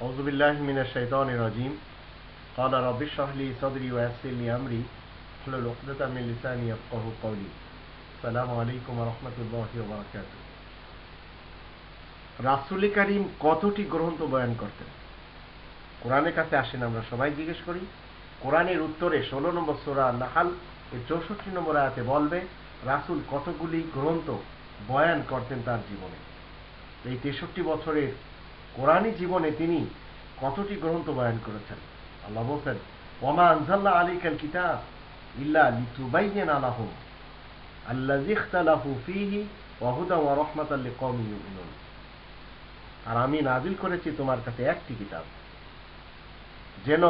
أعوذ بالله من الشيطان الرجيم قال رب اشرح لي صدري ويسر لي أمري احلل عقدة من لساني يفقهوا قولي السلام عليكم ورحمة الله وبركاته রাসুল করিম কতটি গ্রন্থ বয়ান করতেন কোরআনের কাছে আসেন আমরা সবাই জিজ্ঞেস করি কোরআনের উত্তরে ষোলো নম্বর সোরা নাহাল এর চৌষট্টি নম্বর আয়াতে বলবে রাসুল কতগুলি গ্রন্থ বয়ান করতেন তার জীবনে এই তেষট্টি বছরের কোরআনী জীবনে তিনি কতটি গ্রন্থ বয়ান করেছেন? আল্লাহ বলছেন, ওমা আনজাল্লাহ আলিকাল কিতাব ইল্লা লিতুবাইয়েন ওয়া রাহমাতাল ইউমিনুন। আর আমি নাজিল করেছি তোমার কাছে একটি কিতাব। যেন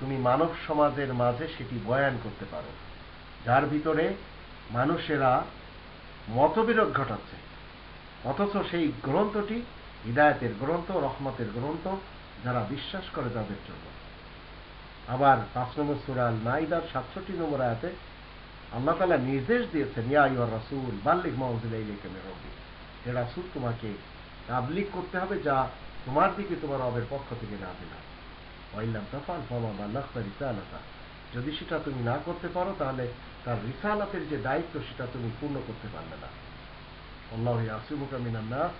তুমি মানব সমাজের মাঝে সেটি বয়ান করতে পারো, যার ভিতরে মানুষেরা মতবিরোধ ঘটাচ্ছে, অথচ সেই গ্রন্থটি হৃদায়তের গ্রন্থ, রহমতের গ্রন্থ যারা বিশ্বাস করে তাদের জন্য। আবার পাঁচ নম্বর সুরাল নাইদার সাতষট্টি নম্বর আয়াতে আল্লাহ তালা নির্দেশ দিয়েছেন, ইয়া ইয়র রাসুল বাল্লিক মহজিলাইলেকে মেরবি যে রাসুল, তোমাকে তাবলিক করতে হবে যা তোমার দিকে, তোমার রবের পক্ষ থেকে না দিলাম ওয়াইলাম তফাল ফমা বা লক্ষ্য রিসালাতা। যদি সেটা তুমি না করতে পারো, তাহলে তার রিসালাতের যে দায়িত্ব, সেটা তুমি পূর্ণ করতে পারবে না। আল্লাহ আসিমুকা মিনান্নাস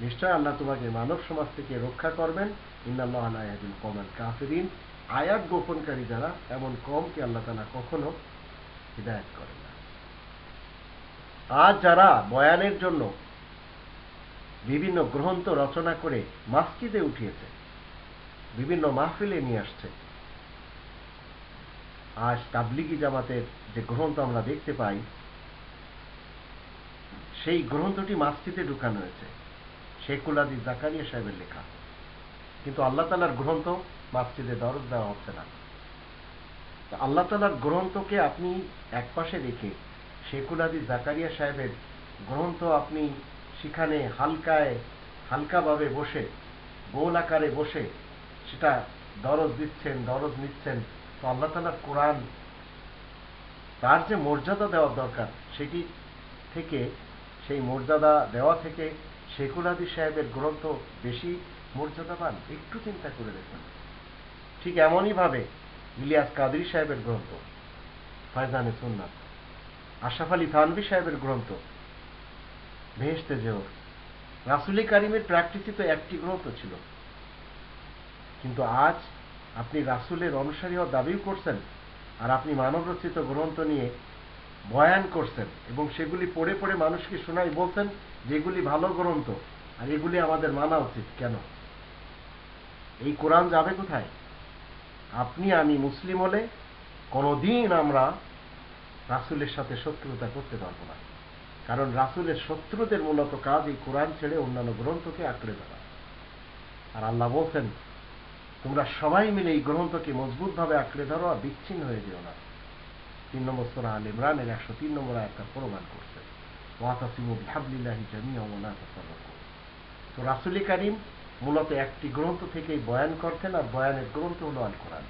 নিশ্চয় আল্লাহ তোমাকে মানব সমাজ থেকে রক্ষা করবেন। ইন্নাল্লাহ আলায়াদিন কমান কাফিরিন। আয়াত গোপনকারী যারা, এমন কমকে আল্লাহ তালা কখনো হৃদায়ত করেন না। আজ যারা বয়ানের জন্য বিভিন্ন গ্রন্থ রচনা করে মাস্কিদে উঠিয়েছে, বিভিন্ন মাহফিলে নিয়ে আসছে, আজ তাবলিগি জামাতের যে গ্রন্থ আমরা দেখতে পাই, সেই গ্রন্থটি মাস্কিদে ঢুকানো হয়েছে। শেখুলাদি জাকারিয়া সাহেবের লেখা। কিন্তু আল্লাহ তালার গ্রন্থ মাস্কিদে দরজ দেওয়া হচ্ছে না। আল্লাহ তালার গ্রন্থকে আপনি একপাশে রেখে শেখুলাদি জাকারিয়া সাহেবের গ্রন্থ আপনি সেখানে হালকায়, হালকাভাবে বসে, গোল আকারে বসে সেটা দরজ দিচ্ছেন, দরজ নিচ্ছেন। তো আল্লাহ তালার কোরআন তার যে মর্যাদা দেওয়ার দরকার, সেটি থেকে, সেই মর্যাদা দেওয়া থেকে শেখুলাদি সাহেবের গ্রন্থ বেশি মর্যাদা পান, একটু চিন্তা করে দেখুন। ঠিক এমনইভাবে ইলিয়াস কাদরি সাহেবের গ্রন্থ, ফায়জানে সুন্নাত, আশরাফ আলী থানবি সাহেবের গ্রন্থ ভেসতে যেও রাসুলি কারিমের প্র্যাকটিসই তো একটি গ্রন্থ ছিল। কিন্তু আজ আপনি রাসুলের অনুসারী হওয়ার দাবিও করছেন আর আপনি মানব রচিত গ্রন্থ নিয়ে বয়ান করছেন এবং সেগুলি পড়ে পড়ে মানুষকে শোনাই বলছেন, যেগুলি ভালো গ্রন্থ, আর এগুলি আমাদের মানা উচিত, কেন? এই কোরআন যাবে কোথায়? আপনি আমি মুসলিম হলে কোনোদিন আমরা রাসুলের সাথে শত্রুতা করতে পারব না। কারণ রাসুলের শত্রুদের মূলত কাজ এই কোরআন ছেড়ে অন্যান্য গ্রন্থকে আঁকড়ে দেওয়া। আর আল্লাহ বলছেন, তোমরা সবাই মিলে এই গ্রন্থকে মজবুতভাবে আঁকড়ে ধরো আর বিচ্ছিন্ন হয়ে যেও না। তিন নম্বর সোরা আল ইমরানের একশো তিন নম্বর আয়াতটা প্রমাণ করছে। ওয়াতাসিমু বিহাবলিল্লাহি জামিয়া ওলা তাফাররাকু। তো রাসুলি কারিম মূলত একটি গ্রন্থ থেকেই বয়ান করতেন আর বয়ানের গ্রন্থ হলো আল কোরআন।